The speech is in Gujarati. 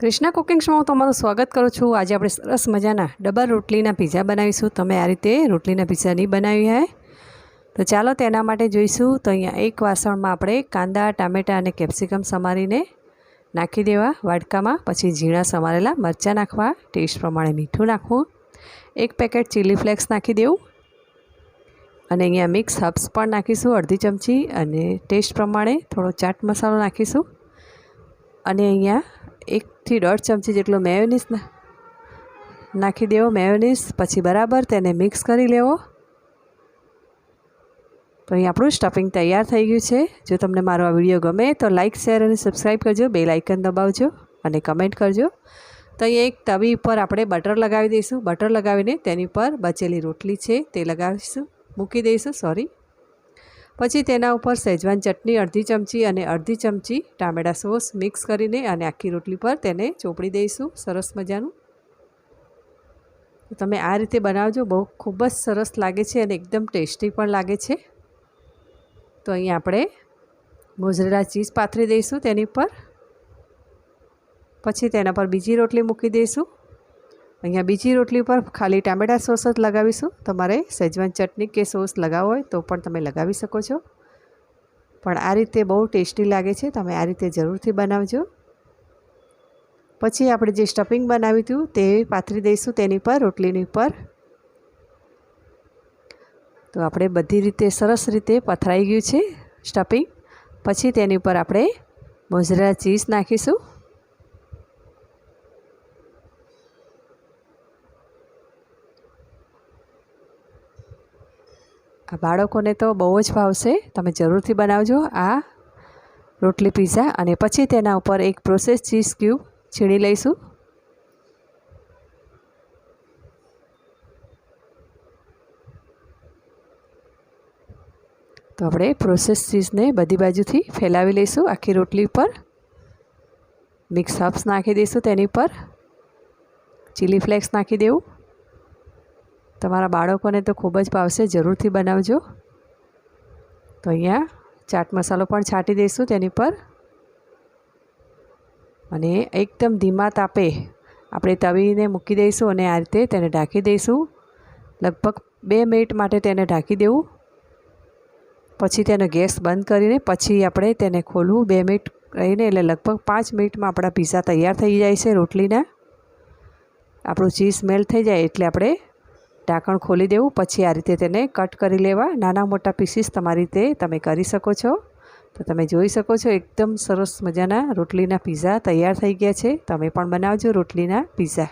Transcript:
કૃષ્ણા કુકિંગ શોમાં હું તમારું સ્વાગત કરું છું. આજે આપણે સરસ મજાના ડબલ રોટલીના પીઝા બનાવીશું. તમે આ રીતે રોટલીના પીઝા નહીં બનાવી હોય તો ચાલો તેના માટે જોઈશું. તો અહીંયા એક વાસણમાં આપણે કાંદા, ટામેટાં અને કેપ્સિકમ સમારીને નાખી દેવા. વાડકામાં પછી ઝીણા સમારેલા મરચાં નાખવા. ટેસ્ટ પ્રમાણે મીઠું નાખવું. એક પેકેટ ચીલી ફ્લેક્સ નાખી દેવું. અને અહીંયા મિક્સ હબ્સ પણ નાખીશું, અડધી ચમચી. અને ટેસ્ટ પ્રમાણે થોડો ચાટ મસાલો નાખીશું. અને અહીંયા એકથી દોઢ ચમચી જેટલો મેયોનીસ નાખી દેવો મેયોનીસ પછી બરાબર તેને મિક્સ કરી લેવો. તો અહીં આપણું સ્ટફિંગ તૈયાર થઈ ગયું છે. જો તમને મારો આ વીડિયો ગમે તો લાઇક શેર અને સબસ્ક્રાઈબ કરજો. બે લાઇકન દબાવજો અને કમેન્ટ કરજો. તો અહીં એક તવી ઉપર આપણે બટર લગાવી દઈશું. બટર લગાવીને તેની પર બચેલી રોટલી છે તે લગાવીશું. મૂકી દઈશું સોરી પછી તેના ઉપર સહેજવાન ચટણી, અડધી ચમચી અને અડધી ચમચી ટામેટા સોસ મિક્સ કરીને અને આખી રોટલી પર તેને ચોપડી દઈશું. સરસ મજાનું. તમે આ રીતે બનાવજો. બહુ ખૂબ જ સરસ લાગે છે અને એકદમ ટેસ્ટી પણ લાગે છે. તો અહીં આપણે મોઝરેલા ચીઝ પાથરી દઈશું તેની પર. પછી તેના પર બીજી રોટલી મૂકી દઈશું. અહીંયા બીજી રોટલી પર ખાલી ટામેટા સોસ જ લગાવીશું. તમારે સેજવાન ચટણી કે સોસ લગાવો હોય તો પણ તમે લગાવી શકો છો. પણ આ રીતે બહુ ટેસ્ટી લાગે છે, તમે આ રીતે જરૂરથી બનાવજો. પછી આપણે જે સ્ટફિંગ બનાવ્યું હતું તે પાથરી દઈશું તેની પર, રોટલીની પર તો આપણે બધી રીતે સરસ રીતે પથરાઈ ગયું છે સ્ટફિંગ. પછી તેની ઉપર આપણે મોજરા ચીઝ નાખીશું. આ બાળકોને તો બહુ જ ભાવશે. તમે જરૂરથી બનાવજો આ રોટલી પીઝા અને પછી તેના ઉપર એક પ્રોસેસ ચીઝ ક્યુબ છીણી લઈશું. તો આપણે પ્રોસેસ ચીઝને બધી બાજુથી ફેલાવી લઈશું આખી રોટલી પર મિક્સ હર્બ્સ નાખી દઈશું તેની પર ચીલી ફ્લેક્સ નાખી દેવું. તમારા બાળકોને તો ખૂબ જ ભાવશે. જરૂરથી બનાવજો. તો અહીંયા ચાટ મસાલો પણ છાંટી દઈશું તેની પર. અને એકદમ ધીમા તાપે આપણે તવીને મૂકી દઈશું અને આ રીતે તેને ઢાંકી દઈશું. લગભગ બે મિનિટ માટે તેને ઢાંકી દેવું. પછી તેનો ગેસ બંધ કરીને પછી આપણે તેને ખોલવું. બે મિનિટ રહીને એટલે લગભગ પાંચ મિનિટમાં આપણા પીઝા તૈયાર થઈ જાય છે રોટલીના. આપણું ચીઝ મેલ્ટ થઈ જાય એટલે આપણે ઢાંકણ ખોલી દેવું, પછી આ રીતે તેને કટ કરી લેવા. નાના મોટા પીસીસ તમારી રીતે તમે કરી શકો છો. તો તમે જોઈ શકો છો, એકદમ સરસ મજાના રોટલીના પીઝા તૈયાર થઈ ગયા છે. તમે પણ બનાવજો રોટલીના પીઝા.